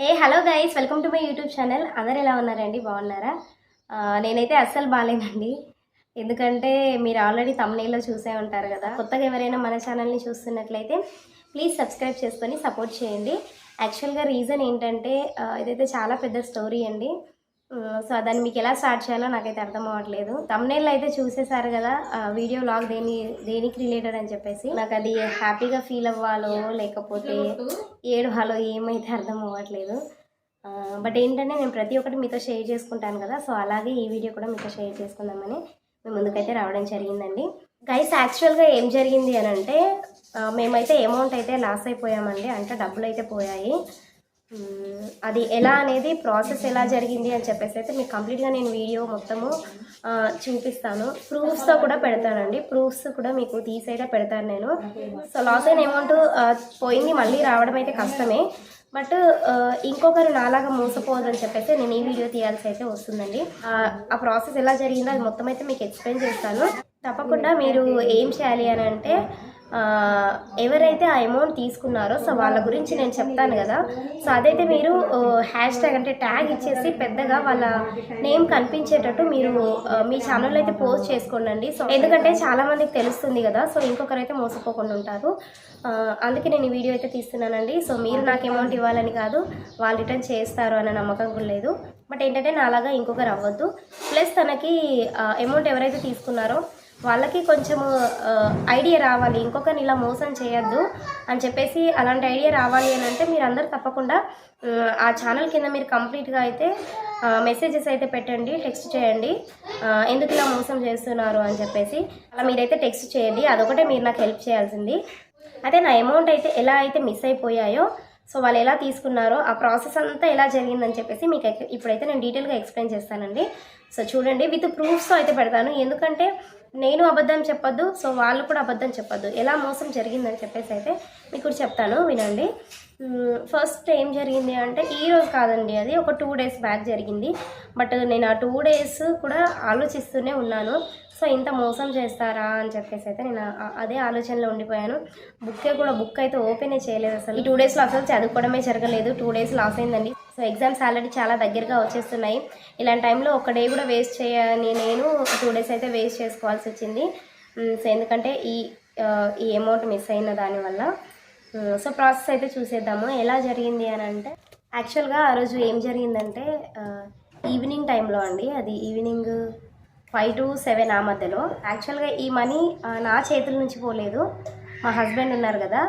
Hey hello guys welcome to my YouTube channel అందరు ఎలా ఉన్నారండి? బాగున్నారా? నేనైతే అస్సలు బాగాలేనండి ఎందుకంటే మీరు ఆల్రెడీ తమ్నేలో చూసే ఉంటారు కదా. కొత్తగా ఎవరైనా మన ఛానల్ని చూస్తున్నట్లయితే ప్లీజ్ సబ్స్క్రైబ్ చేసుకొని సపోర్ట్ చేయండి. యాక్చువల్గా రీజన్ ఏంటంటే ఇదైతే చాలా పెద్ద స్టోరీ అండి. సో దాన్ని మీకు ఎలా స్టార్ట్ చేయాలో నాకైతే అర్థం అవ్వట్లేదు. తమ్నేళ్ళు అయితే చూసేసారు కదా వీడియో లాగ్ దేని దేనికి రిలేటెడ్ అని చెప్పేసి. నాకు అది హ్యాపీగా ఫీల్ అవ్వాలో లేకపోతే ఏడవాలో ఏమైతే అర్థం అవ్వట్లేదు. బట్ ఏంటంటే నేను ప్రతి ఒక్కటి మీతో షేర్ చేసుకుంటాను కదా సో అలాగే ఈ వీడియో కూడా మీతో షేర్ చేసుకుందామని మేము ముందుకైతే రావడం జరిగిందండి. గైస్ యాక్చువల్గా ఏం జరిగింది అని అంటే మేమైతే అమౌంట్ అయితే లాస్ అయిపోయామండి అంటే డబ్బులు అయితే పోయాయి. అది ఎలా అనేది ప్రాసెస్ ఎలా జరిగింది అని చెప్పేసి అయితే మీకు కంప్లీట్గా నేను వీడియో మొత్తము చూపిస్తాను. ప్రూఫ్స్తో కూడా పెడతానండి. ప్రూఫ్స్ కూడా మీకు తీసైతే పెడతాను నేను. సో లాస్ అయిన అమౌంట్ పోయింది. మళ్ళీ రావడం అయితే కష్టమే. బట్ ఇంకొకరు నాలాగా మోసపోవద్దని చెప్పేసి నేను ఈ వీడియో తీయాల్సి అయితే వస్తుందండి. ఆ, ప్రాసెస్ ఎలా జరిగిందో అది మొత్తం అయితే మీకు ఎక్స్ప్లెయిన్ చేస్తాను. తప్పకుండా మీరు ఏం చేయాలి అని అంటే ఎవరైతే ఆ అమౌంట్ తీసుకున్నారో సో వాళ్ళ గురించి నేను చెప్తాను కదా. సో అదైతే మీరు హ్యాష్ ట్యాగ్ అంటే ట్యాగ్ ఇచ్చేసి పెద్దగా వాళ్ళ నేమ్ కనిపించేటట్టు మీరు మీ ఛానల్ అయితే పోస్ట్ చేసుకోండి సో ఎందుకంటే చాలామందికి తెలుస్తుంది కదా సో ఇంకొకరైతే మోసపోకుండా ఉంటారు. అందుకే నేను ఈ వీడియో అయితే తీస్తున్నానండి. సో మీరు నాకు అమౌంట్ ఇవ్వాలని కాదు వాళ్ళు రిటర్న్ చేస్తారు అనే నమ్మకం కూడా లేదు. బట్ ఏంటంటే నాలాగా ఇంకొకరు అవ్వద్దు. ప్లస్ తనకి అమౌంట్ ఎవరైతే తీసుకున్నారో వాళ్ళకి కొంచెము ఐడియా రావాలి. ఇంకొకరిని ఇలా మోసం చేయొద్దు అని చెప్పేసి అలాంటి ఐడియా రావాలి అని అంటే మీరు అందరు తప్పకుండా ఆ, ఛానల్ కింద మీరు కంప్లీట్గా అయితే మెసేజెస్ అయితే పెట్టండి టెక్స్ట్ చేయండి. ఎందుకు ఇలా మోసం చేస్తున్నారు అని చెప్పేసి అలా మీరైతే టెక్స్ట్ చేయండి. అదొకటే మీరు నాకు హెల్ప్ చేయాల్సింది. అయితే నా అమౌంట్ అయితే ఎలా అయితే మిస్ అయిపోయాయో సో వాళ్ళు ఎలా తీసుకున్నారో ఆ ప్రాసెస్ అంతా ఎలా జరిగిందని చెప్పేసి మీకు ఇప్పుడైతే నేను డీటెయిల్గా ఎక్స్ప్లెయిన్ చేస్తానండి. సో చూడండి విత్ ప్రూఫ్స్తో అయితే పెడతాను. ఎందుకంటే నేను అబద్ధం చెప్పొద్దు సో వాళ్ళు కూడా అబద్ధం చెప్పొద్దు. ఎలా మోసం జరిగిందని చెప్పేసి అయితే మీకు కూడా చెప్తాను వినండి. ఫస్ట్ ఏం జరిగింది అంటే ఈ రోజు కాదండి అది ఒక టూ డేస్ బ్యాక్ జరిగింది. బట్ నేను ఆ టూ డేస్ కూడా ఆలోచిస్తూనే ఉన్నాను. సో ఇంత మోసం చేస్తారా అని చెప్పేసి అయితే నేను అదే ఆలోచనలో ఉండిపోయాను. బుక్కే కూడా బుక్ అయితే ఓపెనే చేయలేదు అసలు. ఈ టూ డేస్లో అసలు చదువుకోవడమే జరగలేదు. టూ డేస్ లాస్ అయిందండి. సో ఎగ్జామ్స్ ఆల్రెడీ చాలా దగ్గరగా వచ్చేస్తున్నాయి. ఇలాంటి టైంలో ఒక డే కూడా వేస్ట్ చేయని నేను టూ డేస్ అయితే వేస్ట్ చేసుకోవాల్సి వచ్చింది. సో ఎందుకంటే ఈ ఈ అమౌంట్ మిస్ అయిన దానివల్ల సో ప్రాసెస్ అయితే చూసేద్దాము. ఎలా జరిగింది అని అంటే యాక్చువల్గా ఆ రోజు ఏం జరిగిందంటే ఈవినింగ్ టైంలో అండి. అది ఈవినింగ్ ఫైవ్ టు సెవెన్ ఆ మధ్యలో. యాక్చువల్గా ఈ మనీ నా చేతుల నుంచి పోలేదు. మా హస్బెండ్ ఉన్నారు కదా.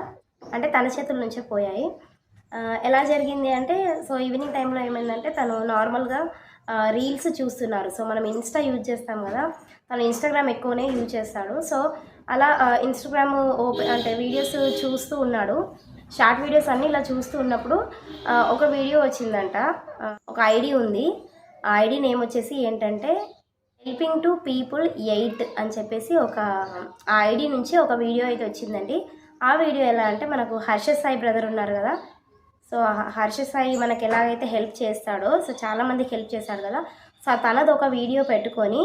అంటే తన చేతుల నుంచే పోయాయి. ఎలా జరిగింది అంటే సో ఈవినింగ్ టైంలో ఏమైందంటే తను నార్మల్గా రీల్స్ చూస్తున్నారు. సో మనం ఇన్స్టా యూజ్ చేస్తాం కదా. తను ఇన్స్టాగ్రామ్ ఎక్కువనే యూజ్ చేస్తాడు. సో అలా ఇన్స్టాగ్రామ్ ఓపెన్ అంటే వీడియోస్ చూస్తూ ఉన్నాడు. షార్ట్ వీడియోస్ అన్నీ ఇలా చూస్తూ ఉన్నప్పుడు ఒక వీడియో వచ్చిందంట. ఒక ఐడి ఉంది. ఆ ఐడి నేమ్ వచ్చేసి ఏంటంటే హెల్పింగ్ టు పీపుల్ ఎయిట్ అని చెప్పేసి ఒక ఆ ఐడి నుంచి ఒక వీడియో అయితే వచ్చిందండి. ఆ వీడియో ఎలా అంటే మనకు హర్ష సాయి బ్రదర్ ఉన్నారు కదా. సో హర్ష సాయి మనకు ఎలాగైతే హెల్ప్ చేస్తాడో సో చాలామందికి హెల్ప్ చేస్తాడు కదా. సో తనది ఒక వీడియో పెట్టుకొని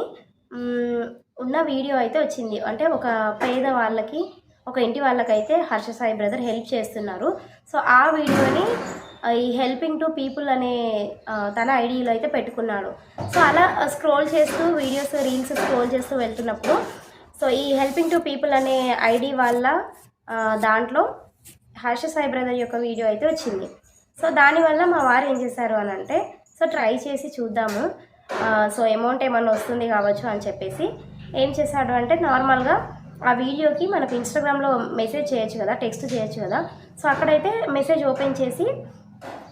ఉన్న వీడియో అయితే వచ్చింది. అంటే ఒక పేద వాళ్ళకి ఒక ఇంటి వాళ్ళకైతే హర్ష సాయి బ్రదర్ హెల్ప్ చేస్తున్నారు. సో ఆ వీడియోని ఈ హెల్పింగ్ టు పీపుల్ అనే తన ఐడిలో అయితే పెట్టుకున్నాడు. సో అలా స్క్రోల్ చేస్తూ వీడియోస్ రీల్స్ స్క్రోల్ చేస్తూ వెళ్తున్నప్పుడు సో ఈ హెల్పింగ్ టు పీపుల్ అనే ఐడి వల్ల దాంట్లో హర్ష సాయి బ్రదర్ యొక్క వీడియో అయితే వచ్చింది. సో దానివల్ల మా వారు ఏం చేశారు అని అంటే సో ట్రై చేసి చూద్దాము. సో అమౌంట్ ఏమన్నా వస్తుంది కావచ్చు అని చెప్పేసి ఏం చేశాడు అంటే నార్మల్గా ఆ వీడియోకి మనకు ఇన్స్టాగ్రామ్లో మెసేజ్ చేయొచ్చు కదా టెక్స్ట్ చేయొచ్చు కదా. సో అక్కడైతే మెసేజ్ ఓపెన్ చేసి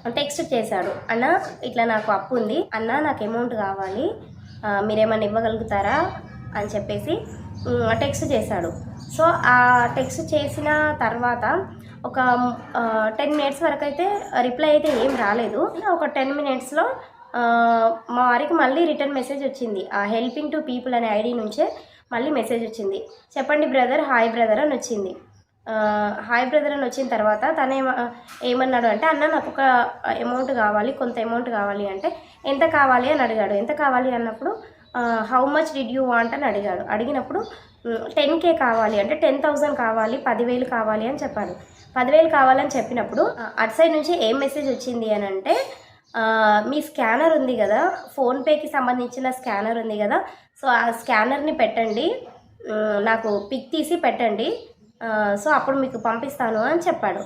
టెక్స్ట్ చేశాడు. అన్న ఇట్లా నాకు అప్పు ఉంది. అన్న నాకు అమౌంట్ కావాలి. మీరేమన్నా ఇవ్వగలుగుతారా? అని చెప్పేసి టెక్స్ట్ చేశాడు. సో ఆ టెక్స్ట్ చేసిన తర్వాత ఒక టెన్ మినిట్స్ వరకు అయితే రిప్లై అయితే ఏం రాలేదు. ఒక టెన్ మినిట్స్లో మా వారికి మళ్ళీ రిటర్న్ మెసేజ్ వచ్చింది. ఆ హెల్పింగ్ టు పీపుల్ అనే ఐడి నుంచే మళ్ళీ మెసేజ్ వచ్చింది. చెప్పండి బ్రదర్ హాయ్ బ్రదర్ అని వచ్చింది. హాయ్ బ్రదర్ అని వచ్చిన తర్వాత తను ఏమ ఏమన్నాడు అంటే అన్న నాకు ఒక అమౌంట్ కావాలి కొంత అమౌంట్ కావాలి అంటే ఎంత కావాలి అని అడిగాడు. ఎంత కావాలి అన్నప్పుడు how much did you want అని అడిగాడు. అడిగినప్పుడు టెన్ కే కావాలి అంటే టెన్ థౌజండ్ కావాలి పదివేలు కావాలి అని చెప్పాడు. పదివేలు కావాలని చెప్పినప్పుడు అటు సైడ్ నుంచి ఏం మెసేజ్ వచ్చింది అని అంటే మీ స్కానర్ ఉంది కదా ఫోన్పేకి సంబంధించిన స్కానర్ ఉంది కదా సో ఆ స్కానర్ని పెట్టండి. నాకు పిక్ తీసి పెట్టండి. సో అప్పుడు మీకు పంపిస్తాను అని చెప్పాడు.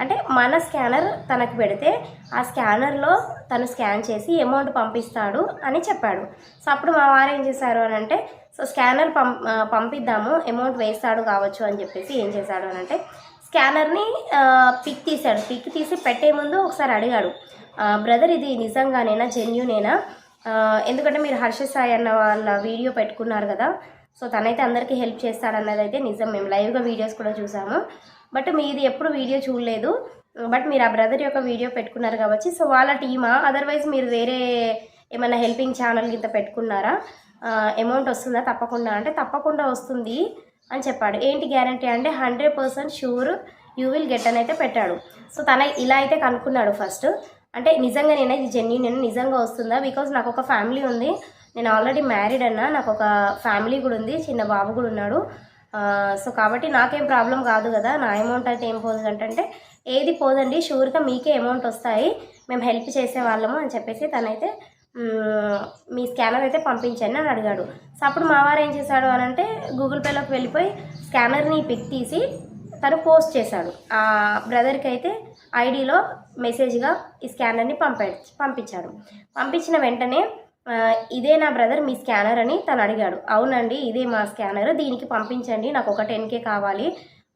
అంటే మన స్కానర్ తనకు పెడితే ఆ స్కానర్లో తను స్కాన్ చేసి అమౌంట్ పంపిస్తాడు అని చెప్పాడు. సో అప్పుడు మా వారు ఏం చేశారు అని అంటే సో స్కానర్ పం పంపిద్దాము అమౌంట్ వేస్తాడు కావచ్చు అని చెప్పేసి ఏం చేశాడు అని అంటే స్కానర్ని పిక్ తీశాడు. పిక్ తీసి పెట్టే ముందు ఒకసారి అడిగాడు. బ్రదర్ ఇది నిజంగానేనా? జెన్యునేనా? ఎందుకంటే మీరు హర్ష సాయి అన్న వాళ్ళ వీడియో పెట్టుకున్నారు కదా సో తనైతే అందరికీ హెల్ప్ చేస్తాడన్నది అయితే నిజం. మేము లైవ్గా వీడియోస్ కూడా చూసాము. బట్ మీది ఎప్పుడు వీడియో చూడలేదు. బట్ మీరు ఆ బ్రదర్ యొక్క వీడియో పెట్టుకున్నారు కాబట్టి సో వాళ్ళ టీమా? అదర్వైజ్ మీరు వేరే ఏమైనా హెల్పింగ్ ఛానల్ కింద పెట్టుకున్నారా? అమౌంట్ వస్తుందా? తప్పకుండా. అంటే తప్పకుండా వస్తుంది అని చెప్పాడు. ఏంటి గ్యారంటీ అంటే hundred percent sure you will get అని అయితే పెట్టాడు. సో తన ఇలా అయితే కనుక్కున్నాడు ఫస్ట్. అంటే నిజంగా నేను ఇది జెన్యున్ నేను నిజంగా వస్తుందా? బికాజ్ నాకు ఒక ఫ్యామిలీ ఉంది. నేను ఆల్రెడీ మ్యారీడ్ అన్నా నాకు ఒక ఫ్యామిలీ కూడా ఉంది చిన్న బాబు కూడా ఉన్నాడు. సో కాబట్టి నాకేం ప్రాబ్లం కాదు కదా నా అమౌంట్ అయితే ఏం పోదు అంటే ఏది పోదండి షూర్గా మీకే అమౌంట్ వస్తాయి మేము హెల్ప్ చేసే వాళ్ళము అని చెప్పేసి తనైతే మీ స్కానర్ అయితే పంపించండి అని అడిగాడు. సో అప్పుడు మా వారు ఏం చేశాడు అని అంటే గూగుల్ పేలోకి వెళ్ళిపోయి స్కానర్ని పిక్ తీసి తను పోస్ట్ చేశాడు. ఆ బ్రదర్కి అయితే ఐడిలో మెసేజ్గా ఈ స్కానర్ని పంపా పంపించాడు. పంపించిన వెంటనే ఇదే నా బ్రదర్ మీ స్కానర్ అని తను అడిగాడు. అవునండి ఇదే మా స్కానర్ దీనికి పంపించండి నాకు ఒక టెన్ కే కావాలి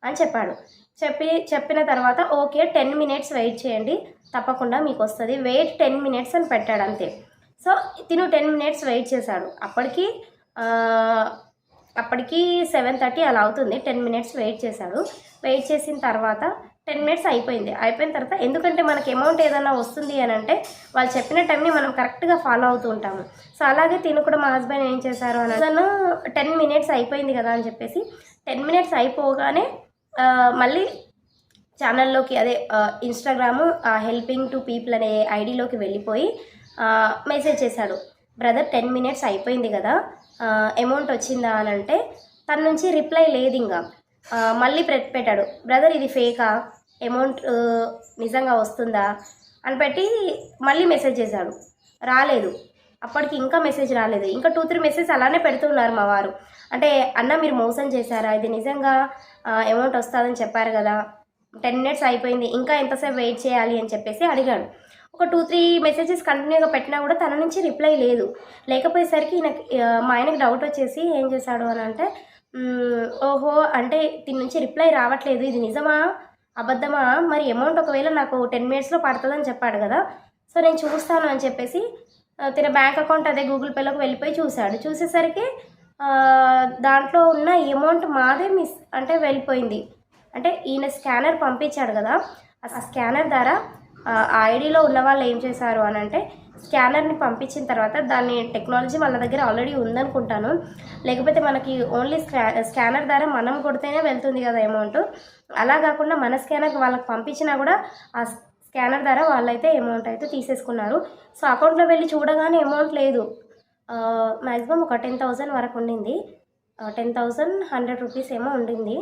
అని చెప్పాడు. చెప్పి చెప్పిన తర్వాత ఓకే టెన్ మినిట్స్ వెయిట్ చేయండి తప్పకుండా మీకు వస్తుంది వెయిట్ టెన్ మినిట్స్ అని పెట్టాడు అంతే. సో తిను టెన్ మినిట్స్ వెయిట్ చేశాడు. అప్పటికి అప్పటికి సెవెన్ థర్టీ అలా అవుతుంది టెన్ మినిట్స్ వెయిట్ చేశాడు. వెయిట్ చేసిన తర్వాత టెన్ మినిట్స్ అయిపోయింది. అయిపోయిన తర్వాత ఎందుకంటే మనకి అమౌంట్ ఏదైనా వస్తుంది అని అంటే వాళ్ళు చెప్పిన టైంని మనం కరెక్ట్గా ఫాలో అవుతూ ఉంటాము. సో అలాగే తిను కూడా మా హస్బెండ్ ఏం చేశారు అని తను టెన్ మినిట్స్ అయిపోయింది కదా అని చెప్పేసి టెన్ మినిట్స్ అయిపోగానే మళ్ళీ ఛానల్లోకి అదే ఇన్స్టాగ్రాము హెల్పింగ్ టు పీపుల్ అనే ఐడిలోకి వెళ్ళిపోయి మెసేజ్ చేశాడు. బ్రదర్ టెన్ మినిట్స్ అయిపోయింది కదా అమౌంట్ వచ్చిందా అని అంటే తన నుంచి రిప్లై లేదు ఇంకా. మళ్ళీ పెట్టాడు. బ్రదర్ ఇది ఫేకా అమౌంట్ నిజంగా వస్తుందా అని పెట్టి మళ్ళీ మెసేజ్ చేశాడు. రాలేదు. అప్పటికి ఇంకా మెసేజ్ రాలేదు. ఇంకా టూ త్రీ మెసేజ్ అలానే పెడుతున్నారు మా వారు. అంటే అన్న మీరు మోసం చేశారా? ఇది నిజంగా అమౌంట్ వస్తుందని చెప్పారు కదా. టెన్ మినిట్స్ అయిపోయింది. ఇంకా ఎంతసేపు వెయిట్ చేయాలి? అని చెప్పేసి అడిగాడు. ఒక టూ త్రీ మెసేజెస్ కంటిన్యూగా పెట్టినా కూడా తన నుంచి రిప్లై లేదు. లేకపోయేసరికి నాకు మా ఆయనకి డౌట్ వచ్చేసి ఏం చేశాడు అని అంటే ఓహో అంటే దీని నుంచి రిప్లై రావట్లేదు. ఇది నిజమా? అబద్ధమా? మరి అమౌంట్ ఒకవేళ నాకు టెన్ మినిట్స్లో పడుతుందని చెప్పాడు కదా సో నేను చూస్తాను అని చెప్పేసి తన తిన బ్యాంక్ అకౌంట్ అదే గూగుల్ పేలోకి వెళ్ళిపోయి చూశాడు. చూసేసరికి దాంట్లో ఉన్న అమౌంట్ మాదే మిస్ అంటే వెళ్ళిపోయింది. అంటే ఈయన స్కానర్ పంపించాడు కదా ఆ స్కానర్ ద్వారా ఐడిలో ఉన్న వాళ్ళు ఏం చేశారు అని అంటే స్కానర్ని పంపించిన తర్వాత దాన్ని టెక్నాలజీ వాళ్ళ దగ్గర ఆల్రెడీ ఉందనుకుంటాను. లేకపోతే మనకి ఓన్లీ స్కా స్కానర్ ద్వారా మనం కొడితేనే వెళ్తుంది కదా అమౌంట్. అలా కాకుండా మన స్కానర్ వాళ్ళకి పంపించినా కూడా ఆ స్కానర్ ద్వారా వాళ్ళైతే అమౌంట్ అయితే తీసేసుకున్నారు. సో అకౌంట్లో వెళ్ళి చూడగానే అమౌంట్ లేదు. మ్యాక్సిమం ఒక టెన్ థౌజండ్ వరకు ఉండింది. టెన్ థౌజండ్ హండ్రెడ్ రూపీస్ ఏమో ఉండింది.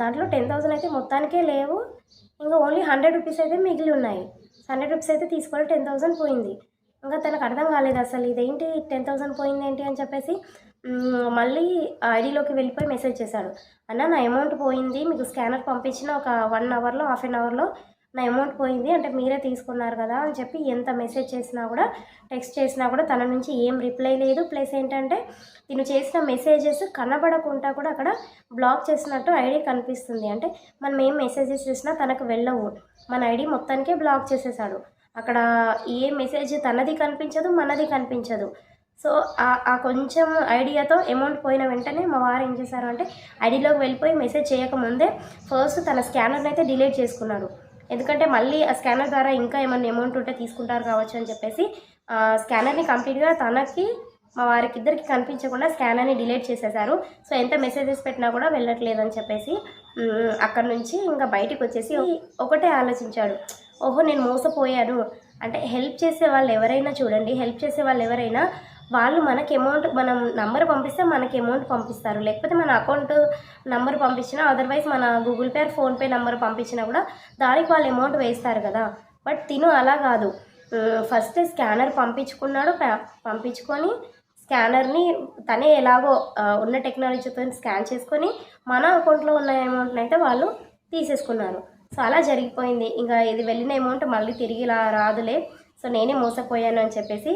దాంట్లో టెన్ థౌసండ్ అయితే మొత్తానికే లేవు. ఇంకా ఓన్లీ హండ్రెడ్ రూపీస్ అయితే మిగిలి ఉన్నాయి. హండ్రెడ్ రూపీస్ అయితే తీసుకోవాలి టెన్ థౌజండ్ పోయింది. ఇంకా తనకు అర్థం కాలేదు అసలు ఇదేంటి టెన్ థౌసండ్ పోయింది ఏంటి అని చెప్పేసి మళ్ళీ ఐడిలోకి వెళ్ళిపోయి మెసేజ్ చేశాడు. అన్న నా అమౌంట్ పోయింది. మీకు స్కానర్ పంపించిన ఒక వన్ అవర్లో హాఫ్ అన్ అవర్లో నా అమౌంట్ పోయింది అంటే మీరే తీసుకున్నారు కదా అని చెప్పి ఎంత మెసేజ్ చేసినా కూడా టెక్స్ట్ చేసినా కూడా తన నుంచి ఏం రిప్లై లేదు. ప్లస్ ఏంటంటే తిను చేసిన మెసేజెస్ కనబడకుండా కూడా అక్కడ బ్లాక్ చేసినట్టు ఐడి కనిపిస్తుంది. అంటే మనం ఏం మెసేజెస్ చేసినా తనకు వెళ్ళవు. మన ఐడి మొత్తానికే బ్లాక్ చేసేసాడు. అక్కడ ఏ మెసేజ్ తనది కనిపించదు మనది కనిపించదు. సో ఆ- ఆ కొంచెం ఐడియాతో అమౌంట్ పోయిన వెంటనే మా వారు ఏం చేశారు అంటే ఐడిలోకి వెళ్ళిపోయి మెసేజ్ చేయకముందే ఫస్ట్ తన స్కానర్ని అయితే డిలీట్ చేసుకున్నాడు. ఎందుకంటే మళ్ళీ ఆ స్కానర్ ద్వారా ఇంకా ఏమైనా అమౌంట్ ఉంటే తీసుకుంటారు కావచ్చు అని చెప్పేసి స్కానర్ని కంప్లీట్గా తనకి మా వారికి ఇద్దరికి కనిపించకుండా స్కానర్ని డిలీట్ చేసేసారు సో ఎంత మెసేజెస్ పెట్టినా కూడా వెళ్ళట్లేదు అని చెప్పేసి అక్కడ నుంచి ఇంకా బయటికి వచ్చేసి ఒకటే ఆలోచించాడు. ఓహో నేను మోసపోయాను. అంటే హెల్ప్ చేసే వాళ్ళు ఎవరైనా చూడండి హెల్ప్ చేసే వాళ్ళు ఎవరైనా వాళ్ళు మనకి అమౌంట్ మనం నంబర్ పంపిస్తే మనకి అమౌంట్ పంపిస్తారు. లేకపోతే మన అకౌంట్ నంబర్ పంపించినా అదర్వైజ్ మన గూగుల్ పే ఫోన్పే నంబర్ పంపించినా కూడా దానికి వాళ్ళు అమౌంట్ వేస్తారు కదా. బట్ తిను అలా కాదు. ఫస్ట్ స్కానర్ పంపించుకున్నాడు పంపించుకొని స్కానర్ని తనే ఎలాగో ఉన్న టెక్నాలజీతో స్కాన్ చేసుకొని మన అకౌంట్లో ఉన్న అమౌంట్ని అయితే వాళ్ళు తీసేసుకున్నారు. సో అలా జరిగిపోయింది. ఇంకా ఇది వెళ్ళిన అమౌంట్ మళ్ళీ తిరిగి రాదులే. సో నేనే మోసపోయాను అని చెప్పేసి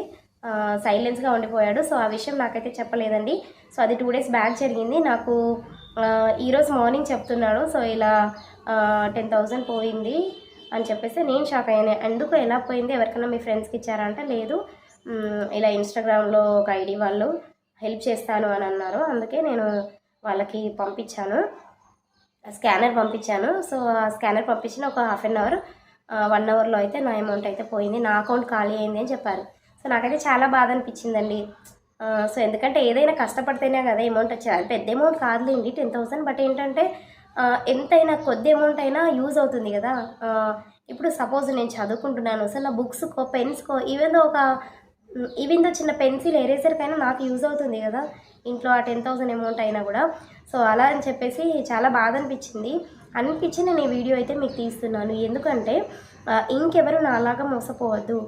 సైలెన్స్గా ఉండిపోయాడు. సో ఆ విషయం నాకైతే చెప్పలేదండి. సో అది టూ డేస్ బ్యాక్ జరిగింది. నాకు ఈరోజు మార్నింగ్ చెప్తున్నాడు. సో ఇలా టెన్ థౌజండ్ పోయింది అని చెప్పేసి నేను షాక్ అయ్యాను. ఎందుకు ఎలా పోయింది ఎవరికైనా మీ ఫ్రెండ్స్కి ఇచ్చారా అంటే లేదు. ఇలా ఇన్స్టాగ్రామ్లో ఒక ఐడి వాళ్ళు హెల్ప్ చేస్తాను అని అన్నారు. అందుకే నేను వాళ్ళకి పంపించాను. స్కానర్ పంపించాను. సో ఆ స్కానర్ పంపించిన ఒక హాఫ్ అన్ అవర్ వన్ అవర్లో అయితే నా అమౌంట్ అయితే పోయింది. నా అకౌంట్ ఖాళీ అయింది అని చెప్పారు. సో నాకైతే చాలా బాధ అనిపించిందండి సో ఎందుకంటే ఏదైనా కష్టపడితేనే కదా అమౌంట్ వచ్చేది అది పెద్ద అమౌంట్ కాదులేండి టెన్ థౌసండ్ బట్ ఏంటంటే ఎంతైనా కొద్ది అమౌంట్ అయినా యూజ్ అవుతుంది కదా. ఇప్పుడు సపోజ్ నేను చదువుకుంటున్నాను సో నా బుక్స్కో పెన్స్కో ఈవెన్ ఒక ఈవెన్ దో చిన్న పెన్సిల్ ఎరేజర్కైనా నాకు యూజ్ అవుతుంది కదా ఇంట్లో ఆ టెన్ థౌసండ్ అమౌంట్ అయినా కూడా. సో అలా అని చెప్పేసి చాలా బాధ అనిపించింది అనిపించి నేను ఈ వీడియో అయితే మీకు తీస్తున్నాను. ఎందుకంటే ఇంకెవరు నాలాగా మోసపోవద్దు.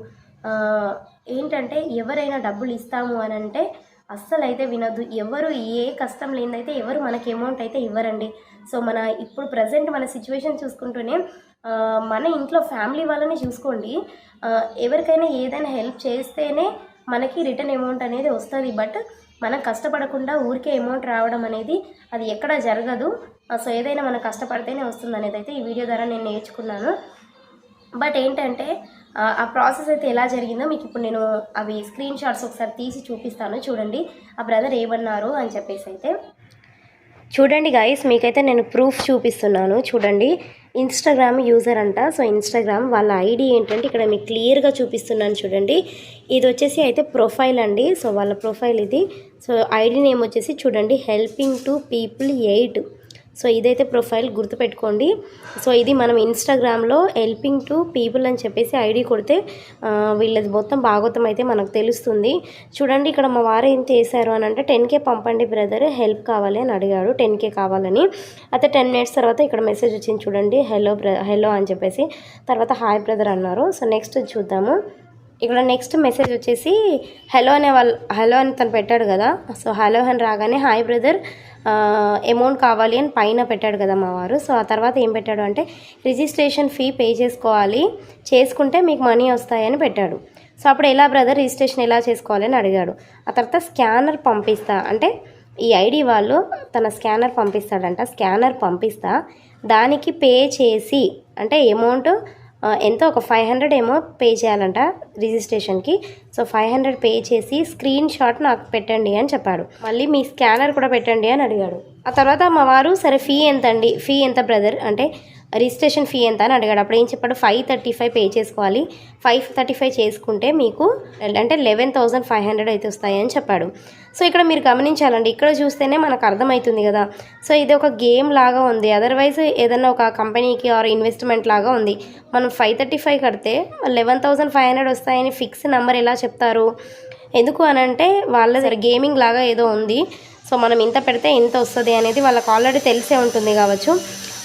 ఏంటంటే ఎవరైనా డబ్బులు ఇస్తాము అని అంటే అస్సలు అయితే వినొద్దు. ఎవరు ఏ కష్టం లేనిదైతే ఎవరు మనకి అమౌంట్ అయితే ఇవ్వరండి. సో మన ఇప్పుడు ప్రజెంట్ మన సిచ్యువేషన్ చూసుకుంటూనే మన ఇంట్లో ఫ్యామిలీ వాళ్ళని చూసుకోండి. ఎవరికైనా ఏదైనా హెల్ప్ చేస్తేనే మనకి రిటర్న్ అమౌంట్ అనేది వస్తుంది. బట్ మనం కష్టపడకుండా ఊరికే అమౌంట్ రావడం అనేది అది ఎక్కడ జరగదు. సో ఏదైనా మనం కష్టపడితేనే వస్తుంది అనేది అయితే ఈ వీడియో ద్వారా నేను నేర్చుకున్నాను. బట్ ఏంటంటే ఆ, ప్రాసెస్ అయితే ఎలా జరిగిందో మీకు ఇప్పుడు నేను అవి స్క్రీన్ షాట్స్ ఒకసారి తీసి చూపిస్తాను. చూడండి ఆ బ్రదర్ ఏమన్నారు అని చెప్పేసి అయితే. చూడండి గాయస్ మీకైతే నేను ప్రూఫ్ చూపిస్తున్నాను. చూడండి ఇన్స్టాగ్రామ్ యూజర్ అంట. సో ఇన్స్టాగ్రామ్ వాళ్ళ ఐడి ఏంటంటే ఇక్కడ మీకు క్లియర్గా చూపిస్తున్నాను చూడండి. ఇది వచ్చేసి అయితే ప్రొఫైల్ అండి. సో వాళ్ళ ప్రొఫైల్ ఇది. సో ఐడి నేమ్ వచ్చేసి చూడండి helping to people eight so ఇదైతే ప్రొఫైల్ గుర్తుపెట్టుకోండి. సో ఇది మనం ఇన్స్టాగ్రామ్లో హెల్పింగ్ టు పీపుల్ అని చెప్పేసి ఐడి కొడితే వీళ్ళది మొత్తం భాగవతం అయితే మనకు తెలుస్తుంది. చూడండి ఇక్కడ మా వారు ఏం చేశారు అని అంటే టెన్ కే పంపండి బ్రదర్ హెల్ప్ కావాలి అని అడిగాడు. టెన్ కే కావాలని. అయితే టెన్ మినిట్స్ తర్వాత ఇక్కడ మెసేజ్ వచ్చింది చూడండి హలో బ్ర హలో అని చెప్పేసి. తర్వాత హాయ్ బ్రదర్ అన్నారు. సో నెక్స్ట్ చూద్దాము. ఇక్కడ నెక్స్ట్ మెసేజ్ వచ్చేసి హలో అనే వాళ్ళు హలో అని తను పెట్టాడు కదా. సో హలో అని రాగానే హాయ్ బ్రదర్ అమౌంట్ కావాలి అని పైన పెట్టాడు కదా మా వారు. సో ఆ తర్వాత ఏం పెట్టాడు అంటే రిజిస్ట్రేషన్ ఫీ పే చేసుకోవాలి. చేసుకుంటే మీకు మనీ వస్తాయని పెట్టాడు. సో అప్పుడు ఎలా బ్రదర్ రిజిస్ట్రేషన్ ఎలా చేసుకోవాలి అని అడిగాడు. ఆ తర్వాత స్కానర్ పంపిస్తా అంటే ఈ ఐడి వాళ్ళు తన స్కానర్ పంపిస్తాడంట. స్కానర్ పంపిస్తా దానికి పే చేసి అంటే అమౌంట్ ఎంత? ఒక ఫైవ్ హండ్రెడ్ ఏమో పే చేయాలంట రిజిస్ట్రేషన్కి సో ఫైవ్ హండ్రెడ్ పే చేసి స్క్రీన్ షాట్ నాకు పెట్టండి అని చెప్పాడు. మళ్ళీ మీ స్కానర్ కూడా పెట్టండి అని అడిగాడు. ఆ తర్వాత మా వారు సరే ఫీ ఎంత అండి ఫీ ఎంత బ్రదర్ అంటే రిజిస్ట్రేషన్ ఫీ ఎంత అని అడిగాడు. అప్పుడు ఏం చెప్పాడు? ఫైవ్ థర్టీ ఫైవ్ పే చేసుకోవాలి. ఫైవ్ థర్టీ ఫైవ్ చేసుకుంటే మీకు అంటే లెవెన్ థౌసండ్ ఫైవ్ హండ్రెడ్ అయితే వస్తాయి అని చెప్పాడు. సో ఇక్కడ మీరు గమనించాలండి. ఇక్కడ చూస్తేనే మనకు అర్థమవుతుంది కదా. సో ఇది ఒక గేమ్ లాగా ఉంది. అదర్వైజ్ ఏదైనా ఒక కంపెనీకి ఆర్ ఇన్వెస్ట్మెంట్ లాగా ఉంది. మనం ఫైవ్ థర్టీ ఫైవ్ కడితే లెవెన్ థౌసండ్ ఫైవ్ హండ్రెడ్ వస్తాయని ఫిక్స్ నెంబర్ ఎలా చెప్తారు? ఎందుకు అని అంటే వాళ్ళ గేమింగ్ లాగా ఏదో ఉంది. సో మనం ఇంత పెడితే ఇంత వస్తుంది అనేది వాళ్ళకి ఆల్రెడీ తెలిసే ఉంటుంది కావచ్చు.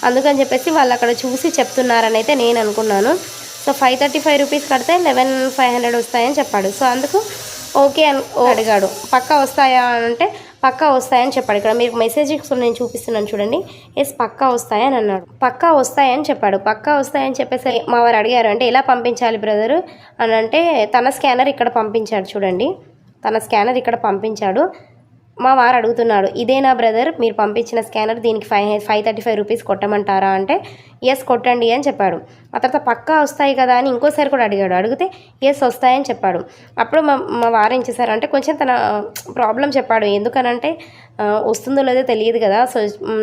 అందుకని చెప్పేసి వాళ్ళు అక్కడ చూసి చెప్తున్నారని అయితే నేను అనుకున్నాను. So five thirty five rupees కడితే లెవెన్ ఫైవ్ హండ్రెడ్ వస్తాయని చెప్పాడు. సో అందుకు ఓకే అని అడిగాడు. పక్కా వస్తాయా అని అంటే పక్కా వస్తాయని చెప్పాడు. ఇక్కడ మీకు మెసేజెస్ నేను చూపిస్తున్నాను చూడండి. ఎస్ పక్కా వస్తాయని అన్నాడు. పక్కా వస్తాయని చెప్పాడు. పక్కా వస్తాయని చెప్పేసి మా వారు అడిగారు అంటే ఎలా పంపించాలి బ్రదరు? అని అంటే తన స్కానర్ ఇక్కడ పంపించాడు చూడండి. తన స్కానర్ ఇక్కడ పంపించాడు. మా వారు అడుగుతున్నాడు ఇదేనా బ్రదర్ మీరు పంపించిన స్కానర్ దీనికి five five thirty five rupees కొట్టమంటారా? అంటే ఎస్ కొట్టండి అని చెప్పాడు. ఆ తర్వాత పక్కా వస్తాయి కదా అని ఇంకోసారి కూడా అడిగాడు. అడిగితే ఎస్ వస్తాయని చెప్పాడు. అప్పుడు మా మా వారు ఏం చేశారంటే కొంచెం తన ప్రాబ్లం చెప్పాడు. ఎందుకనంటే వస్తుందో లేదో తెలియదు కదా సో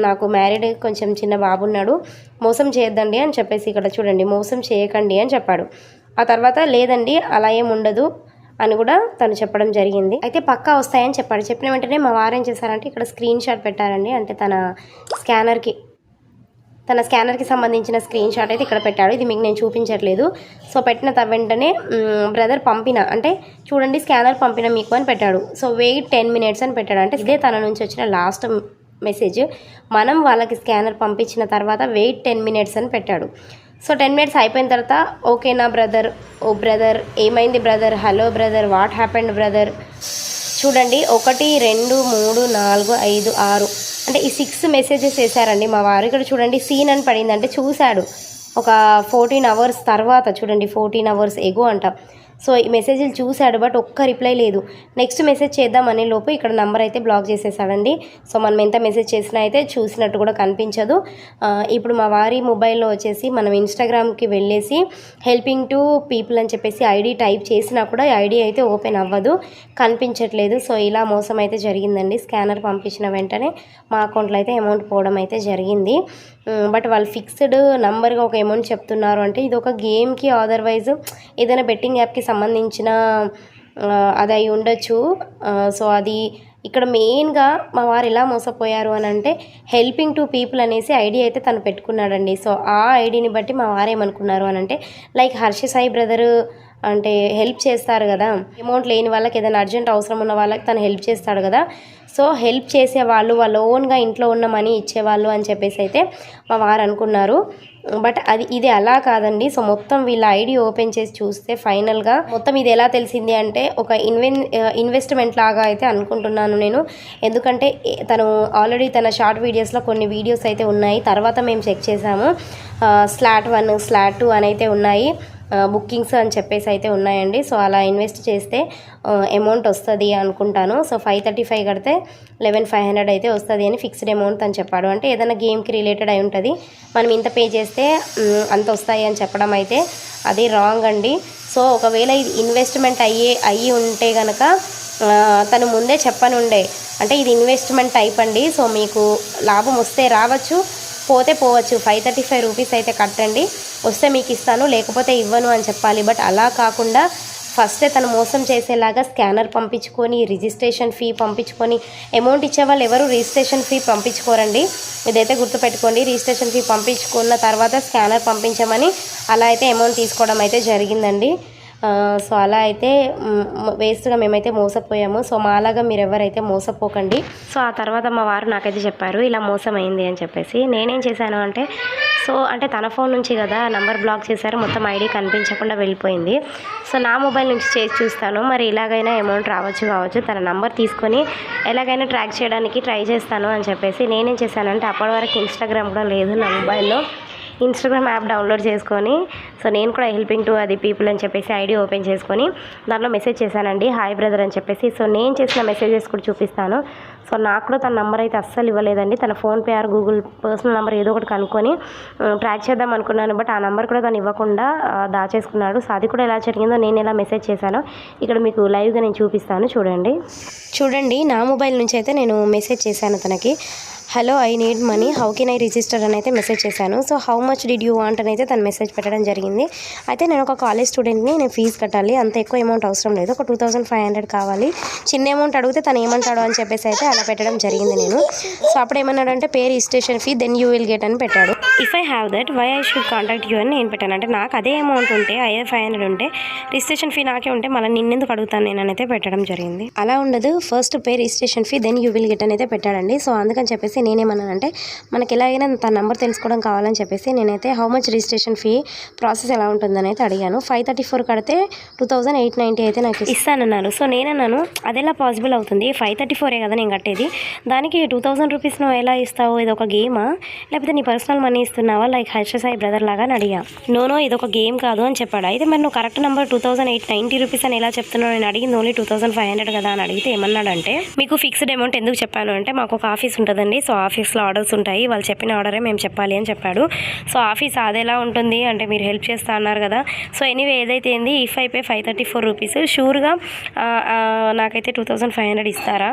నాకు మ్యారీడ్ కొంచెం చిన్న బాబు ఉన్నాడు మోసం చేయొద్దండి అని చెప్పేసి ఇక్కడ చూడండి మోసం చేయకండి అని చెప్పాడు. ఆ తర్వాత లేదండి అలా ఏం ఉండదు అని కూడా తను చెప్పడం జరిగింది. అయితే పక్కా వస్తాయని చెప్పాడు. చెప్పిన వెంటనే మా వారు ఏం చేశారంటే ఇక్కడ స్క్రీన్ షాట్ పెట్టారండి. అంటే తన స్కానర్కి తన స్కానర్కి సంబంధించిన స్క్రీన్ షాట్ అయితే ఇక్కడ పెట్టాడు. ఇది మీకు నేను చూపించట్లేదు. సో పెట్టిన త వెంటనే బ్రదర్ పంపిన అంటే చూడండి స్కానర్ పంపిన మీకు అని పెట్టాడు. సో వెయిట్ టెన్ మినిట్స్ అని పెట్టాడు. అంటే ఇదే తన నుంచి వచ్చిన లాస్ట్ మెసేజ్. మనం వాళ్ళకి స్కానర్ పంపించిన తర్వాత వెయిట్ టెన్ మినిట్స్ అని పెట్టాడు. సో టెన్ మినిట్స్ అయిపోయిన తర్వాత ఓకేనా బ్రదర్ ఓ బ్రదర్ ఏమైంది brother hello brother what happened brother చూడండి ఒకటి రెండు మూడు నాలుగు ఐదు ఆరు. అంటే ఈ సిక్స్ మెసేజెస్ వేసారండి మా వారు ఇక్కడ చూడండి సీన్ అని పడింది అంటే చూశాడు. ఒక ఫోర్టీన్ అవర్స్ తర్వాత చూడండి ఫోర్టీన్ అవర్స్ ఎగో అంట. సో ఈ మెసేజ్లు చూశాడు బట్ ఒక్క రిప్లై లేదు. నెక్స్ట్ మెసేజ్ చేద్దామనే లోపు ఇక్కడ నంబర్ అయితే బ్లాక్ చేసేసాడండి. సో మనం ఎంత మెసేజ్ చేసినా అయితే చూసినట్టు కూడా కనిపించదు. ఇప్పుడు మా వారి మొబైల్లో వచ్చేసి మనం ఇన్స్టాగ్రామ్కి వెళ్ళేసి హెల్పింగ్ టు పీపుల్ అని చెప్పేసి ఐడి టైప్ చేసినా కూడా ఐడి అయితే ఓపెన్ అవ్వదు కనిపించట్లేదు. సో ఇలా మోసం అయితే జరిగిందండి. స్కానర్ పంపించిన వెంటనే మా అకౌంట్లో అయితే అమౌంట్ పోవడం అయితే జరిగింది. బట్ వాళ్ళు ఫిక్స్డ్ నంబర్గా ఒక అమౌంట్ చెప్తున్నారు అంటే ఇది ఒక గేమ్కి అదర్వైజ్ ఏదైనా బెట్టింగ్ యాప్కి సంబంధించిన అది అయి ఉండొచ్చు. సో అది ఇక్కడ మెయిన్గా మా వారు ఎలా మోసపోయారు అని అంటే హెల్పింగ్ టు పీపుల్ అనేసి ఐడి అయితే తను పెట్టుకున్నాడండి. సో ఆ ఐడిని బట్టి మా వారు ఏమనుకున్నారు అని అంటే లైక్ హర్ష సాయి బ్రదరు అంటే హెల్ప్ చేస్తారు కదా. అమౌంట్ లేని వాళ్ళకి ఏదైనా అర్జెంట్ అవసరం ఉన్న వాళ్ళకి తను హెల్ప్ చేస్తాడు కదా. సో హెల్ప్ చేసే వాళ్ళు వాళ్ళ ఓన్గా ఇంట్లో ఉన్న మనీ ఇచ్చేవాళ్ళు అని చెప్పేసి అయితే మా వారు అనుకున్నారు. బట్ అది ఇది అలా కాదండి. సో మొత్తం వీళ్ళ ఐడి ఓపెన్ చేసి చూస్తే ఫైనల్గా మొత్తం ఇది ఎలా తెలిసింది అంటే ఒక ఇన్వెన్ ఇన్వెస్ట్మెంట్ లాగా అయితే అనుకుంటున్నాను నేను. ఎందుకంటే తను ఆల్రెడీ తన షార్ట్ వీడియోస్లో కొన్ని వీడియోస్ అయితే ఉన్నాయి. తర్వాత మేము చెక్ చేసాము. స్లాట్ వన్ స్లాట్ టూ అని అయితే ఉన్నాయి. బుకింగ్స్ అని చెప్పేసి అయితే ఉన్నాయండి. సో అలా ఇన్వెస్ట్ చేస్తే అమౌంట్ వస్తుంది అనుకుంటాను. సో ఫైవ్ థర్టీ ఫైవ్ కడితే లెవెన్ ఫైవ్ హండ్రెడ్ అయితే వస్తుంది అని ఫిక్స్డ్ అమౌంట్ అని చెప్పాడు. అంటే ఏదైనా గేమ్కి రిలేటెడ్ అయి ఉంటుంది. మనం ఇంత పే చేస్తే అంత వస్తాయి అని చెప్పడం అయితే అది రాంగ్ అండి. సో ఒకవేళ ఇది ఇన్వెస్ట్మెంట్ అయ్యే అయ్యి ఉంటే కనుక తను ముందే చెప్పనుండే. అంటే ఇది ఇన్వెస్ట్మెంట్ టైప్ అండి. సో మీకు లాభం వస్తే రావచ్చు పోతే పోవచ్చు. ఫైవ్ థర్టీ ఫైవ్ రూపీస్ అయితే కట్టండి. వస్తే మీకు ఇస్తాను లేకపోతే ఇవ్వను అని చెప్పాలి. బట్ అలా కాకుండా ఫస్టే తను మోసం చేసేలాగా స్కానర్ పంపించుకొని రిజిస్ట్రేషన్ ఫీ పంపించుకొని అమౌంట్ ఇచ్చే వాళ్ళు ఎవరు రిజిస్ట్రేషన్ ఫీ పంపించుకోరండి. ఇదైతే గుర్తుపెట్టుకోండి రిజిస్ట్రేషన్ ఫీ పంపించుకున్న తర్వాత స్కానర్ పంపించమని అలా అయితే అమౌంట్ తీసుకోవడం అయితే జరిగిందండి. సో అలా అయితే వేస్ట్గా మేమైతే మోసపోయాము. సో మాలాగా మీరు ఎవరైతే మోసపోకండి. సో ఆ తర్వాత మా వారు నాకైతే చెప్పారు ఇలా మోసం అయింది అని చెప్పేసి. నేనేం చేశాను అంటే సో అంటే తన ఫోన్ నుంచి కదా నంబర్ బ్లాక్ చేశారు. మొత్తం ఐడి కనిపించకుండా వెళ్ళిపోయింది. సో నా మొబైల్ నుంచి చేసి చూస్తాను. మరి ఎలాగైనా అమౌంట్ రావచ్చు కావచ్చు. తన నంబర్ తీసుకొని ఎలాగైనా ట్రాక్ చేయడానికి ట్రై చేస్తాను అని చెప్పేసి నేనేం చేశానంటే అప్పటి వరకు ఇన్స్టాగ్రామ్ కూడా లేదు నా మొబైల్లో. ఇన్స్టాగ్రామ్ యాప్ డౌన్లోడ్ చేసుకొని సో నేను కూడా హెల్పింగ్ టు అది పీపుల్ అని చెప్పేసి ఐడి ఓపెన్ చేసుకొని దాంట్లో మెసేజ్ చేశానండి. హాయ్ బ్రదర్ అని చెప్పేసి. సో నేను చేసిన మెసేజెస్ కూడా చూపిస్తాను. సో నాకు కూడా తన నెంబర్ అయితే అస్సలు ఇవ్వలేదండి. తన PhonePe or Google personal number ఏదో ఒకటి కనుక్కొని ట్రాక్ చేద్దాం అనుకున్నాను. బట్ ఆ నెంబర్ కూడా తను ఇవ్వకుండా దాచేసుకున్నాడు. సో అది కూడా ఎలా జరిగిందో నేను ఎలా మెసేజ్ చేశానో ఇక్కడ మీకు లైవ్గా నేను చూపిస్తాను. చూడండి. చూడండి నా మొబైల్ నుంచి అయితే నేను మెసేజ్ చేశాను తనకి. Hello I need money. How can I register అని అయితే మెసేజ్ చేశాను. So how much did you want అని అయితే తను మెసేజ్ పెట్టడం జరిగింది. అయితే నేను ఒక కాలేజ్ స్టూడెంట్ని నేను ఫీజు కట్టాలి. అంత ఎక్కువ అమౌంట్ అవసరం లేదు. ఒక టూ థౌసండ్ ఫైవ్ హండ్రెడ్ కావాలి. చిన్న అమౌంట్ అడిగితే తను ఏమంటాడు అని చెప్పేసి అయితే అలా పెట్టడం జరిగింది నేను. సో అప్పుడు ఏమన్నాడు అంటే pay registration fee then you will get అని పెట్టాడు. If I have that why I should contact you అని నేను పెట్టాను. అంటే నాకు అదే అమౌంట్ ఉంటే అదే ఫైవ్ హండ్రెడ్ ఉంటే రిజిస్ట్రేషన్ ఫీ నాకే ఉంటే మళ్ళీ నిన్నెందుకు అడుగుతాను నేను అయితే పెట్టడం జరిగింది. అలా ఉండదు. First pay registration fee then you will get అని అయితే పెట్టాడండి. సో అందుకని చెప్పేసి నేనేమన్నానంటే మనకి ఎలాగైనా తన నెంబర్ తెలుసుకోవడం కావాలని చెప్పేసి నేనైతే how much registration fee process ఎలా ఉంటుందని అయితే అడిగాను. ఫైవ్ థర్టీ ఫోర్ కడితే టూ థౌసండ్ ఎయిట్ నైంటీ అయితే నాకు ఇస్తానన్నారు సో నేనన్నాను అది ఎలా పాసిబుల్ అవుతుంది ఫైవ్ థర్టీ ఫోరే కదా నేను కట్టేది. దానికి టూ థౌసండ్ రూపీస్ నువ్వు ఎలా ఇస్తావు? ఇది ఒక గేమా? లేకపోతే నీ పర్సనల్ మనీ ఇస్తున్నావా? లైక్ హర్ష సాయి బ్రదర్ లాగా? అని అడిగా. నో నో ఇది ఒక గేమ్ కాదు అని చెప్పాడు. అయితే మరి నువ్వు correct number two thousand eight ninety rupees అని ఎలా చెప్తున్నావు? నేను అడిగింది only two thousand five hundred కదా అని అడిగితే ఏమన్నాడంటే మీకు ఫిక్స్డ్ అమౌంట్ ఎందుకు చెప్పాను? అంటే మాకు ఒక ఆఫీస్ ఉంటుందండి. సో ఆఫీస్లో ఆర్డర్స్ ఉంటాయి. వాళ్ళు చెప్పిన ఆర్డరే మేము చెప్పాలి అని చెప్పాడు. సో ఆఫీస్ అదేలా ఉంటుంది? అంటే మీరు హెల్ప్ చేస్తా అన్నారు కదా. సో ఎనీవే ఏదైతే ఏంది? ఇఫ్ అయిపోయి ఫైవ్ థర్టీ ఫోర్ రూపీస్. షూర్గా నాకైతే టూ థౌసండ్ ఫైవ్ హండ్రెడ్ ఇస్తారా?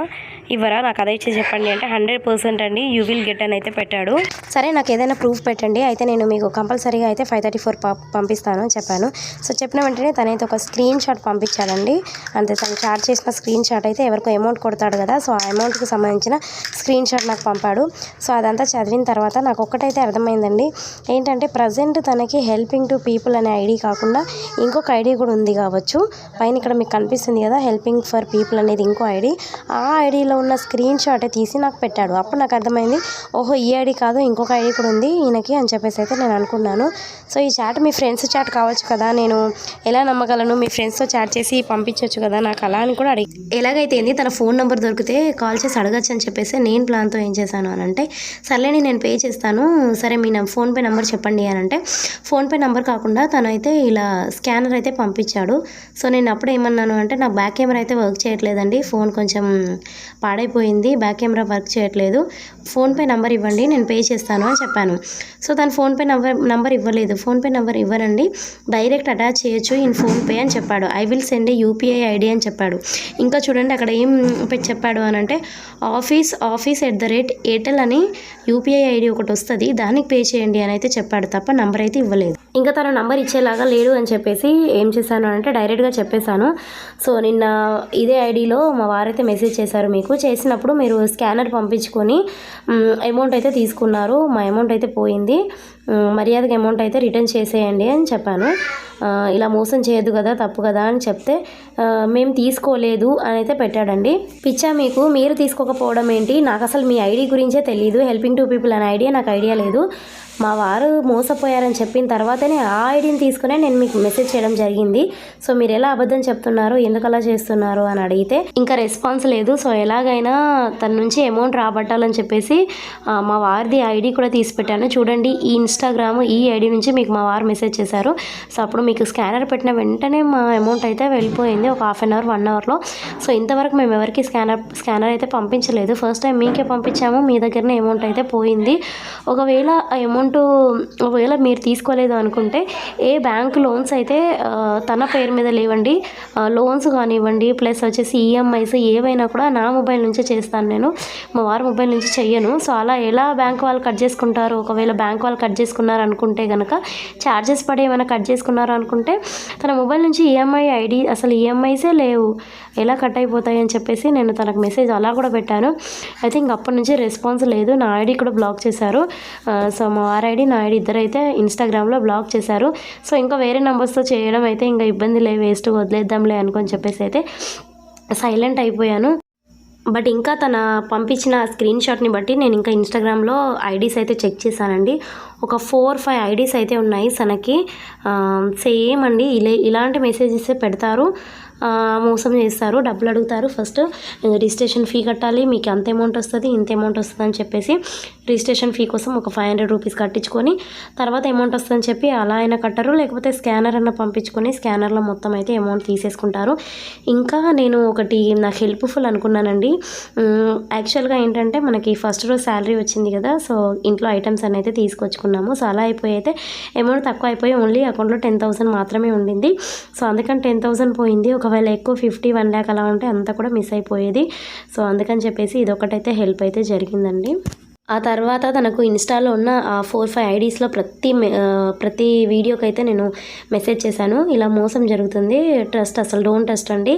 ఇవ్వరా? నాకు అదే ఇచ్చి చెప్పండి అంటే హండ్రెడ్ పర్సెంట్ అండి. యూ విల్ గెట్ అని అయితే పెట్టాడు. సరే నాకు ఏదైనా ప్రూఫ్ పెట్టండి. అయితే నేను మీకు కంపల్సరీగా అయితే ఫైవ్ థర్టీ ఫోర్ పంపిస్తాను అని చెప్పాను. సో చెప్పిన వెంటనే తనైతే ఒక స్క్రీన్ షాట్ పంపించాడండి. అంతే తను చార్జ్ చేసిన స్క్రీన్ షాట్ అయితే ఎవరికో అమౌంట్ కొడతాడు కదా. సో ఆ అమౌంట్కి సంబంధించిన స్క్రీన్ షాట్ నాకు పంపాడు. సో అదంతా చదివిన తర్వాత నాకు ఒక్కటైతే అర్థమైందండి. ఏంటంటే ప్రజెంట్ తనకి హెల్పింగ్ టు పీపుల్ అనే ఐడి కాకుండా ఇంకొక ఐడి కూడా ఉంది కావచ్చు. పైన ఇక్కడ మీకు కనిపిస్తుంది కదా హెల్పింగ్ ఫర్ పీపుల్ అనేది ఇంకో ఐడి. ఆ ఐడిలో ఉన్న స్క్రీన్ షాట్ తీసి నాకు పెట్టాడు. అప్పుడు నాకు అర్థమైంది ఓహో ఈ ఐడి కాదు ఇంకొక ఐడి కూడా ఉంది ఈయనకి అని చెప్పేసి అయితే నేను అనుకున్నాను. సో ఈ చాట్ మీ ఫ్రెండ్స్ చాట్ కావచ్చు కదా నేను ఎలా నమ్మగలను? మీ ఫ్రెండ్స్తో చాట్ చేసి పంపించవచ్చు కదా నాకు అలా అని కూడా అడిగి ఎలాగైతే ఏంది తన ఫోన్ నెంబర్ దొరికితే కాల్ చేసి అడగచ్చు అని చెప్పేసి నేను ప్లాన్తో ఏం చేశాను అని అంటే సర్లేని నేను పే చేస్తాను సరే మీ ఫోన్పే నెంబర్ చెప్పండి అని అంటే ఫోన్పే నెంబర్ కాకుండా తను అయితే ఇలా స్కానర్ అయితే పంపించాడు. సో నేను అప్పుడు ఏమన్నాను అంటే నా బ్యాక్ కెమెరా అయితే వర్క్ చేయట్లేదండి ఫోన్ కొంచెం పాడైపోయింది బ్యాక్ కెమెరా వర్క్ చేయట్లేదు. ఫోన్పే నెంబర్ ఇవ్వండి నేను పే చేస్తాను అని చెప్పాను. సో తను ఫోన్పే నంబర్ నెంబర్ ఇవ్వలేదు. ఫోన్పే నెంబర్ ఇవ్వరండి డైరెక్ట్ అటాచ్ చేయొచ్చు ఇన్ ఫోన్పే అని చెప్పాడు. I will send a UPI ID అని చెప్పాడు. ఇంకా చూడండి అక్కడ ఏం పెట్టి చెప్పాడు అని అంటే office office at the rate Airtel అని యూపీఐ ఐడి ఒకటి వస్తుంది దానికి పే చేయండి అని అయితే చెప్పాడు తప్ప నంబర్ అయితే ఇవ్వలేదు. ఇంకా తను నంబర్ ఇచ్చేలాగా లేడు అని చెప్పేసి ఏం చేశాను అంటే డైరెక్ట్గా చెప్పేశాను. సో నిన్న ఇదే ఐడిలో మా వారైతే మెసేజ్ చేశారు మీకు. చేసినప్పుడు మీరు స్కానర్ పంపించుకొని అమౌంట్ అయితే తీసుకున్నారు. మా అమౌంట్ అయితే పోయింది. మర్యాదగా అమౌంట్ అయితే రిటర్న్ చేసేయండి అని చెప్పాను. ఇలా మోసం చేయదు కదా తప్పు కదా అని చెప్తే మేము తీసుకోలేదు అని అయితే పెట్టాడండి. పిచ్చా మీకు మీరు తీసుకోకపోవడం ఏంటి? నాకు అసలు మీ ఐడి గురించే తెలియదు హెల్పింగ్ టు పీపుల్ అనే ఐడియా నాకు ఐడియా లేదు. మా వారు మోసపోయారని చెప్పిన తర్వాతనే ఆ ఐడిని తీసుకునే నేను మీకు మెసేజ్ చేయడం జరిగింది. సో మీరు ఎలా అబద్ధం చెప్తున్నారు? ఎందుకు అలా చేస్తున్నారు? అని అడిగితే ఇంకా రెస్పాన్స్ లేదు. సో ఎలాగైనా తన నుంచి అమౌంట్ రాబట్టాలని చెప్పేసి మా వారిది ఐడి కూడా తీసి పెట్టాను చూడండి ఈ ఇన్స్టాగ్రామ్ ఈ ఐడి నుంచి మీకు మా వారు మెసేజ్ చేశారు. సో అప్పుడు మీకు స్కానర్ పెట్టిన వెంటనే మా అమౌంట్ అయితే వెళ్ళిపోయింది ఒక హాఫ్ అన్ అవర్ వన్ అవర్లో. సో ఇంతవరకు మేము ఎవరికి స్కానర్ స్కానర్ అయితే పంపించలేదు. ఫస్ట్ టైం మీకే పంపించాము మీ దగ్గరనే అమౌంట్ అయితే పోయింది. ఒకవేళ ఆ అమౌంట్ ఒకవేళ మీరు తీసుకోలేదు అనుకుంటే ఏ బ్యాంక్ లోన్స్ అయితే తన పేరు మీద లేవండి లోన్స్ కానివ్వండి ప్లస్ వచ్చేసి ఈఎంఐస్ ఏవైనా కూడా నా మొబైల్ నుంచే చేస్తాను నేను. మా వారి మొబైల్ నుంచి చెయ్యను. సో అలా ఎలా బ్యాంక్ వాళ్ళు కట్ చేసుకుంటారు? ఒకవేళ బ్యాంక్ వాళ్ళు కట్ చేసుకున్నారు అనుకుంటే కనుక ఛార్జెస్ పడి ఏమైనా కట్ చేసుకున్నారు అనుకుంటే తన మొబైల్ నుంచి ఈఎంఐ ఐడి అసలు ఈఎంఐసే లేవు. ఎలా కట్ అయిపోతాయి అని చెప్పేసి నేను తనకు మెసేజ్ అలా కూడా పెట్టాను. ఐ థింక్ అప్పటి నుంచి రెస్పాన్స్ లేదు. నా ఐడి కూడా బ్లాక్ చేశారు. సో మా ఆర్ఐడి ఐడి నా ఐడి ఇద్దరు అయితే ఇన్స్టాగ్రామ్లో బ్లాక్ చేశారు. సో ఇంకా వేరే నెంబర్స్తో చేయడం అయితే ఇంకా ఇబ్బంది లే వేస్ట్ వదిలేద్దాంలే అనుకొని చెప్పేసి అయితే సైలెంట్ అయిపోయాను. బట్ ఇంకా తన పంపించిన స్క్రీన్ షాట్ని బట్టి నేను ఇంకా ఇన్స్టాగ్రామ్లో ఐడీస్ అయితే చెక్ చేశానండి. ఒక ఫోర్ ఫైవ్ ఐడీస్ అయితే ఉన్నాయి తనకి. సేమ్ అండి ఇలా ఇలాంటి మెసేజెస్ పెడతారు. మోసం చేస్తారు డబ్బులు అడుగుతారు. ఫస్ట్ రిజిస్ట్రేషన్ ఫీ కట్టాలి మీకు అంత అమౌంట్ వస్తుంది ఇంత అమౌంట్ వస్తుంది అని చెప్పేసి రిజిస్ట్రేషన్ ఫీ కోసం ఒక ఫైవ్ హండ్రెడ్ రూపీస్ కట్టించుకొని తర్వాత అమౌంట్ వస్తుందని చెప్పి అలా అయినా కట్టరు. లేకపోతే స్కానర్ అన్న పంపించుకొని స్కానర్లో మొత్తం అయితే అమౌంట్ తీసేసుకుంటారు. ఇంకా నేను ఒకటి నాకు హెల్ప్ఫుల్ అనుకున్నానండి. యాక్చువల్గా ఏంటంటే మనకి ఫస్ట్ రోజు శాలరీ వచ్చింది కదా సో ఇంట్లో ఐటమ్స్ అన్నీ అయితే తీసుకొచ్చుకున్నాము. సో అలా అయిపోయి అయితే అమౌంట్ తక్కువ అయిపోయి ఓన్లీ అకౌంట్లో టెన్ థౌసండ్ మాత్రమే ఉండింది. సో అందుకని టెన్ థౌసండ్ పోయింది. ఒకవేళ ఎక్కువ ఫిఫ్టీ వన్ ల్యాక్ అలా ఉంటే అంతా కూడా మిస్ అయిపోయేది. సో అందుకని చెప్పేసి ఇది ఒకటైతే హెల్ప్ అయితే జరిగిందండి. ఆ తర్వాత తనకు ఇన్స్టాలో ఉన్న ఆ ఫోర్ ఫైవ్ ఐడీస్లో ప్రతి ప్రతి వీడియోకి అయితే నేను మెసేజ్ చేశాను. ఇలా మోసం జరుగుతుంది ట్రస్ట్ అసలు డోంట్ ట్రస్ట్ అండి.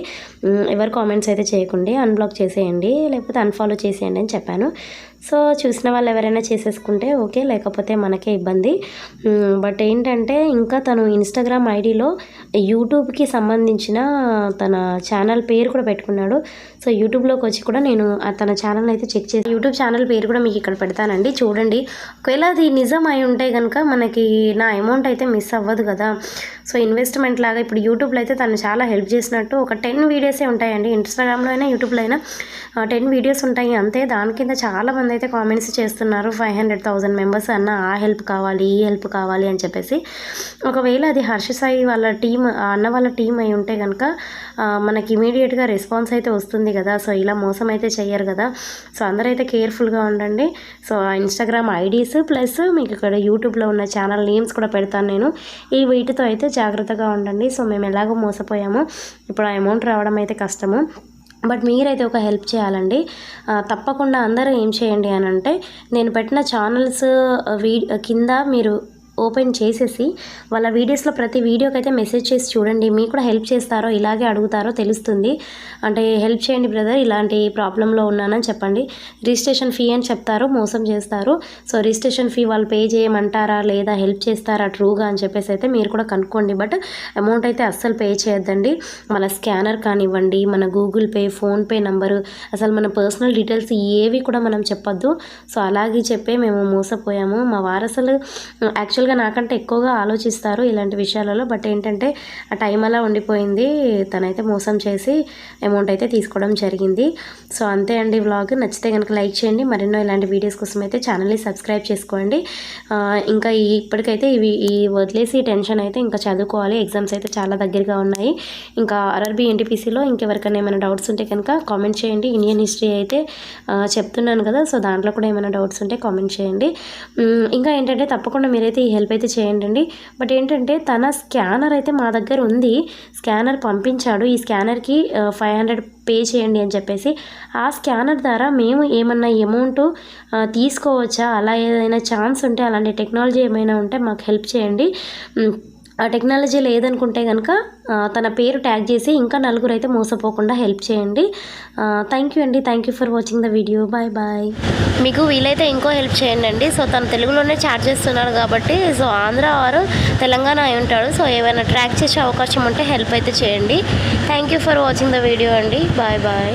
ఎవరు కామెంట్స్ అయితే చేయకండి అన్బ్లాక్ చేసేయండి లేకపోతే అన్ఫాలో చేసేయండి అని చెప్పాను. సో చూసిన వాళ్ళు ఎవరైనా చేసేసుకుంటే ఓకే లేకపోతే మనకే ఇబ్బంది. బట్ ఏంటంటే ఇంకా తను ఇన్స్టాగ్రామ్ ఐడిలో యూట్యూబ్కి సంబంధించిన తన ఛానల్ పేరు కూడా పెట్టుకున్నాడు. సో యూట్యూబ్లోకి వచ్చి కూడా నేను ఆ తన ఛానల్ అయితే చెక్ చేసి యూట్యూబ్ ఛానల్ పేరు కూడా మీకు ఇక్కడ పెడతానండి చూడండి. ఒకవేళ అది నిజం అయి ఉంటే కనుక మనకి నా అమౌంట్ అయితే మిస్ అవ్వదు కదా. సో ఇన్వెస్ట్మెంట్ లాగా ఇప్పుడు యూట్యూబ్లో అయితే తను చాలా హెల్ప్ చేసినట్టు ఒక టెన్ వీడియోసే ఉంటాయండి. ఇన్స్టాగ్రామ్లో అయినా యూట్యూబ్లో అయినా టెన్ వీడియోస్ ఉంటాయి. అంతే దాని కింద చాలామంది అయితే కామెంట్స్ చేస్తున్నారు. ఫైవ్ హండ్రెడ్ థౌసండ్ మెంబర్స్ అన్న ఆ హెల్ప్ కావాలి ఈ హెల్ప్ కావాలి అని చెప్పేసి. ఒకవేళ అది హర్ష సాయి వాళ్ళ టీం అన్న వాళ్ళ టీం అయి ఉంటే కనుక మనకి ఇమీడియట్గా రెస్పాన్స్ అయితే వస్తుంది కదా. సో ఇలా మోసం అయితే చెయ్యరు కదా. సో అందరైతే కేర్ఫుల్గా ఉండండి. సో ఆ ఇన్స్టాగ్రామ్ ఐడీస్ ప్లస్ మీకు ఇక్కడ యూట్యూబ్లో ఉన్న ఛానల్ నేమ్స్ కూడా పెడతాను నేను. ఈ వీటితో అయితే జాగ్రత్తగా ఉండండి. సో మేము ఎలాగో మోసపోయాము. ఇప్పుడు ఆ అమౌంట్ రావడం అయితే కష్టము. బట్ మీరైతే ఒక హెల్ప్ చేయాలండి. తప్పకుండా అందరూ ఏం చేయండి అని అంటే నేను పెట్టిన ఛానల్స్ వీ కింద మీరు ఓపెన్ చేసేసి వాళ్ళ వీడియోస్లో ప్రతి వీడియోకి అయితే మెసేజ్ చేసి చూడండి మీకు కూడా హెల్ప్ చేస్తారో ఇలాగే అడుగుతారో తెలుస్తుంది. అంటే హెల్ప్ చేయండి బ్రదర్ ఇలాంటి ప్రాబ్లంలో ఉన్నానని చెప్పండి. రిజిస్ట్రేషన్ ఫీ అని చెప్తారు మోసం చేస్తారు. సో రిజిస్ట్రేషన్ ఫీ వాళ్ళు పే చేయమంటారా లేదా హెల్ప్ చేస్తారా ట్రూగా అని చెప్పేసి అయితే మీరు కూడా కనుక్కోండి. బట్ అమౌంట్ అయితే అస్సలు పే చేయొద్దండి. మన స్కానర్ కానివ్వండి మన గూగుల్ పే ఫోన్పే నంబరు అసలు మన పర్సనల్ డీటెయిల్స్ ఏవి కూడా మనం చెప్పొద్దు. సో అలాగే చెప్పే మేము మోసపోయాము. మా వారసులు యాక్చువల్ యాక్చువల్గా నాకంటే ఎక్కువగా ఆలోచిస్తారు ఇలాంటి విషయాలలో. బట్ ఏంటంటే ఆ టైం అలా ఉండిపోయింది. తనైతే మోసం చేసి అమౌంట్ అయితే తీసుకోవడం జరిగింది. సో అంతే అండి వ్లాగ్. నచ్చితే కనుక లైక్ చేయండి. మరెన్నో ఇలాంటి వీడియోస్ కోసం అయితే ఛానల్ని సబ్స్క్రైబ్ చేసుకోండి. ఇంకా ఇప్పటికైతే ఇవి ఈ వదిలేసి టెన్షన్ అయితే ఇంకా చదువుకోవాలి. ఎగ్జామ్స్ అయితే చాలా దగ్గరగా ఉన్నాయి. ఇంకా ఆర్ఆర్బీ ఎన్టీపీసీలో ఇంకెవరికైనా ఏమైనా డౌట్స్ ఉంటే కనుక కామెంట్ చేయండి. ఇండియన్ హిస్టరీ అయితే చెప్తున్నాను కదా సో దాంట్లో కూడా ఏమైనా డౌట్స్ ఉంటే కామెంట్ చేయండి. ఇంకా ఏంటంటే తప్పకుండా మీరైతే ఈ హెల్ప్ అయితే చేయండి బట్ ఏంటంటే తన స్కానర్ అయితే మా దగ్గర ఉంది. స్కానర్ పంపించాడు. ఈ స్కానర్కి ఫైవ్ హండ్రెడ్ పే చేయండి అని చెప్పేసి ఆ స్కానర్ ద్వారా మేము ఏమన్నా అమౌంట్ తీసుకోవచ్చా? అలా ఏదైనా ఛాన్స్ ఉంటే అలాంటి టెక్నాలజీ ఏమైనా ఉంటే మాకు హెల్ప్ చేయండి. ఆ టెక్నాలజీ లేదనుకుంటే కనుక తన పేరు ట్యాగ్ చేసి ఇంకా నలుగురు అయితే మోసపోకుండా హెల్ప్ చేయండి. థ్యాంక్ యూ అండి. Thank you for watching the video. Bye bye. మీకు వీలైతే ఇంకో హెల్ప్ చేయండి అండి సో తను తెలుగులోనే చాట్ చేస్తున్నాడు కాబట్టి సో ఆంధ్ర వారు తెలంగాణ అయి ఉంటాడు. సో ఏమైనా ట్రాక్ చేసే అవకాశం ఉంటే హెల్ప్ అయితే చేయండి. Thank you for watching the video అండి. Bye bye.